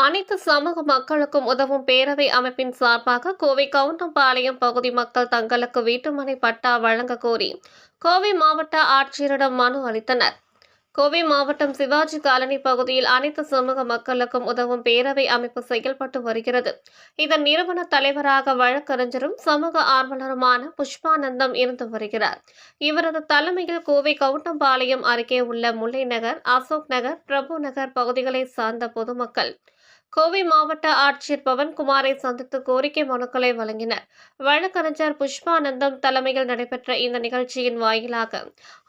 அனைத்து சமூக மக்களுக்கும் உதவும் பேரவை அமைப்பின் சார்பாக கோவை கவுண்டம்பாளையம் பகுதி மக்கள் தங்களுக்கு வீட்டுமனை பட்டா வழங்க கோரி கோவை மாவட்ட ஆட்சியரிடம் மனு அளித்தனர். கோவை மாவட்டம் சிவாஜி காலனி பகுதியில் அனைத்து சமூக மக்களுக்கும் உதவும் பேரவை அமைப்பு செயல்பட்டு வருகிறது. இதன் நிறுவன தலைவராக வழக்கறிஞரும் சமூக ஆர்வலருமான புஷ்பானந்தம் இருந்து வருகிறார். இவரது தலைமையில் கோவை கவுண்டம்பாளையம் அருகே உள்ள முல்லை நகர் அசோக் நகர் பிரபு நகர் பகுதிகளை சார்ந்த பொதுமக்கள் கோவை மாவட்ட ஆட்சியர் பவன்குமாரை சந்தித்து கோரிக்கை மனுக்களை வழங்கினர் வழக்கறிஞர் புஷ்பானந்தம் தலைமையில் நடைபெற்ற இந்த நிகழ்ச்சியின் வாயிலாக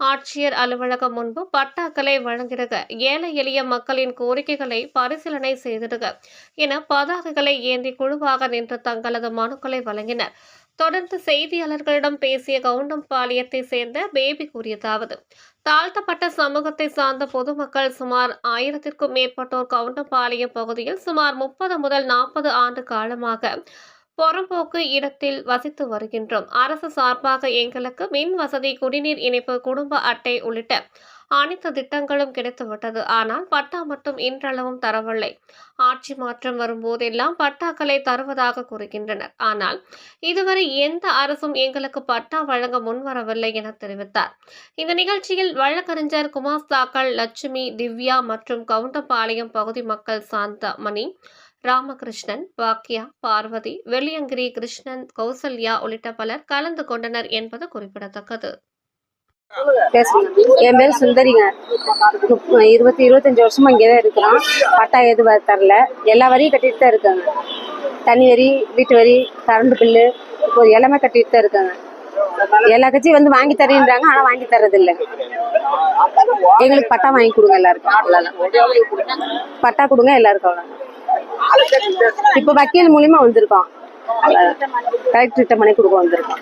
ஆட்சியர் அலுவலகம் முன்பு பட்டாக்களை வழங்கிடுக. ஏழை எளிய மக்களின் கோரிக்கைகளை பரிசீலனை செய்திடுக என பதாகைகளை ஏந்தி குழுவாக நின்று தங்களது மனுக்களை வழங்கினர். தொடர்ந்து செய்தியாளர்களிடம் பேசிய கவுண்டம்பாளையத்தை சேர்ந்த பேபி கூறியதாவது தாழ்த்தப்பட்ட சமூகத்தை சார்ந்த பொதுமக்கள் சுமார் ஆயிரத்திற்கும் மேற்பட்டோர் கவுண்டம்பாளையம் பகுதியில் சுமார் முப்பது முதல் நாற்பது ஆண்டு காலமாக புறம்போக்கு இடத்தில் வசித்து வருகின்றோம். அரசு சார்பாக எங்களுக்கு மின் வசதி குடிநீர் இணைப்பு குடும்ப அட்டை உள்ளிட்ட அனைத்து திட்டங்களும் கிடைத்துவிட்டது. ஆனால் பட்டா மட்டும் இன்றளவும் தரவில்லை. ஆட்சி மாற்றம் வரும்போதெல்லாம் பட்டாக்களை தருவதாக கூறுகின்றனர். ஆனால் இதுவரை எந்த அரசும் எங்களுக்கு பட்டா வழங்க முன்வரவில்லை என தெரிவித்தார். இந்த நிகழ்ச்சியில் வழக்கறிஞர் குமாஸ்தாக்கள் லட்சுமி திவ்யா மற்றும் கவுண்டபாளையம் பகுதி மக்கள் சாந்தா மணி ராமகிருஷ்ணன் வாக்கியா பார்வதி வெள்ளியங்கிரி கிருஷ்ணன் கௌசல்யா உள்ளிட்ட பலர் கலந்து கொண்டனர் என்பது குறிப்பிடத்தக்கது. என் பேர் சுந்தரிங்க. இருபத்தி இருபத்தஞ்சி வருஷமா இங்கே தான் இருக்கிறோம். பட்டா எதுவும் தரல. எல்லா வரியும் கட்டிட்டு தான் இருக்காங்க. தண்ணி வரி வீட்டு வரி கரண்ட் பில்லு இப்போ எல்லாமே கட்டிட்டு தான் இருக்காங்க. எல்லா கட்சியும் வந்து வாங்கி தரேன்றாங்க ஆனால் வாங்கி தர்றதில்லை. எங்களுக்கு பட்டா வாங்கி கொடுங்க எல்லாருக்கும். அவ்வளோதான் பட்டா கொடுங்க எல்லாருக்கும் அவ்வளோதான் இப்போ வக்கீல் மூலியமா வந்திருக்கோம் கலெக்டர்கிட்ட மணி கொடுக்க வந்திருக்கோம்